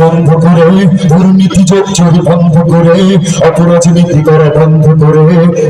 বন্ধ করে দুর্নীতি চোরি বন্ধ করে বন্ধ করে,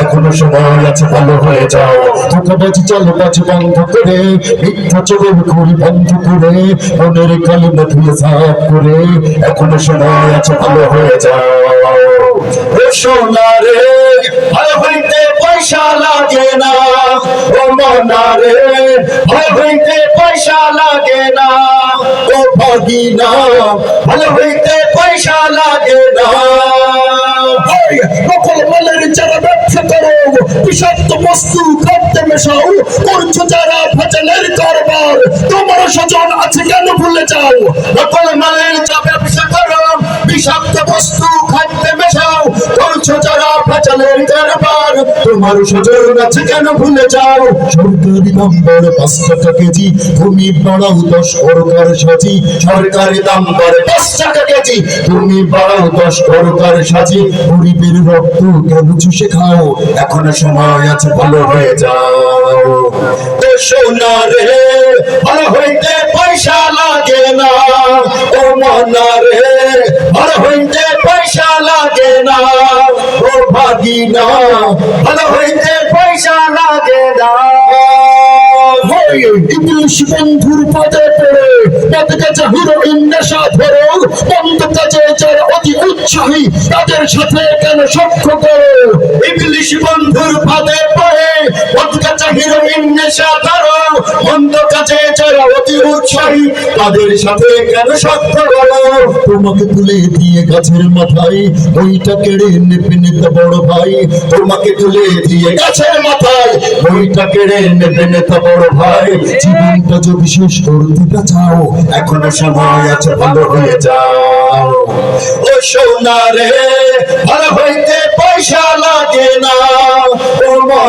এখনও সময় আছে ভালো হয়ে যাও ধোকাবাজি চালবাজি বন্ধ করে মিথ্যা বন্ধ করে মনের কালিমা ধুয়ে সাফ করে, এখনও সময় আছে ভালো হয়ে যাও। সোনারে ভগিনা ভালো হইতে পয়সা লাগে না। নকল মালের যারা ব্যবসা করো বিষাক্ত বস্তু খাদ্যে মেশাও করছ যারা ভেজালের কারবার তোমার স্বজন আছে কেন ভুলে যাও? নকল মালের যা যারা ভেজালের কারবার তোমার স্বজন আছে কেন ভুলে যাও? সরকারি নাম্বার পাঁচ টাকা কেজি তুমি বাড়াও দশ সরকার সাজি, সরকারি নাম্বার পাঁচ টাকা কেজি তুমি বাড়াও দশ সরকার সাজি, গরিবের রক্ত কেন চুষে খাও? এখনও সময় আছে, ভালো হয়ে যাও। ও সোনা রে, ভালো হইতে পয়সা লাগে না। ও মনা রে ভাগিনা ভালো হইতে পয়সা লাগে না ইংলিশ বন্ধুর পদে পড়ে পদ কাছে হিরোইন নেশা তাদের সাথে কেন করো? ইংলিশ বন্ধুর পড়ে হিরোইন নেশা ধরো কাজে যারা অতি উৎসাহী, তাদের সাথে কেন সখ্য করো তোমাকে তুলে দিয়ে গাছের মাথায়, বইটা কেড়ে নেতা বড় ভাই। তোমাকে তুলে দিয়ে গাছের মাথায়, বইটা কেড়ে নেতা বড় ভাই। জীবনটা যদি শেষ চাও, এখনও সময় আছে, ভালো হয়ে যাও। ও সোনা রে ভালো হইতে পয়সা লাগে না।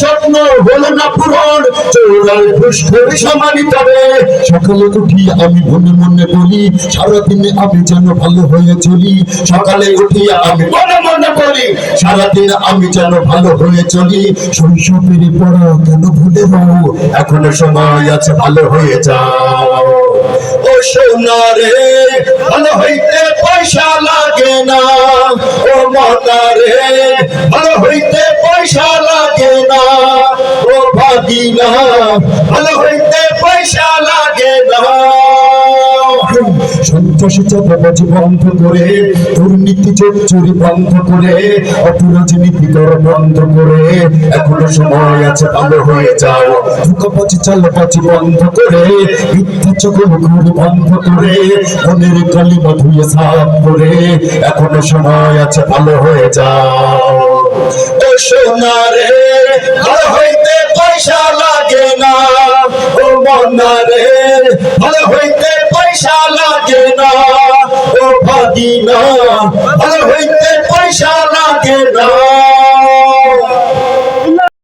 স্বপ্ন না ঘুষখোর সমানিত সকালে উঠি আমি মনে মনে বলি, সারাদিনে আমি যেন ভালো হয়ে চলি। সকালে আমি মনে মনে বলি, সারাদিন আমি যেন ভালো হয়ে চলি। শৈশবের পড়া কেন ভুলে এখনও সময় আছে, ভালো হয়ে যাও। ও সোনা রে ভালো হইতে পয়সা লাগে না। ও মনা রে ভালো হইতে পয়সা ভালো বন্ধ করে, দুর্নীতি বন্ধ করে অপরাধ নীতি করা বন্ধ করে, এখনও সময় আছে, ভালো হয়ে যাও। ধোকাবাজি চালাবাজি বন্ধ করে বন্ধ করে মনের সাফ করে, এখনও সময় আছে, ভালো হয়ে যাও। ও সোনা সোনারে ভালো হইতে পয়সা লাগে না। ও ভাগিনা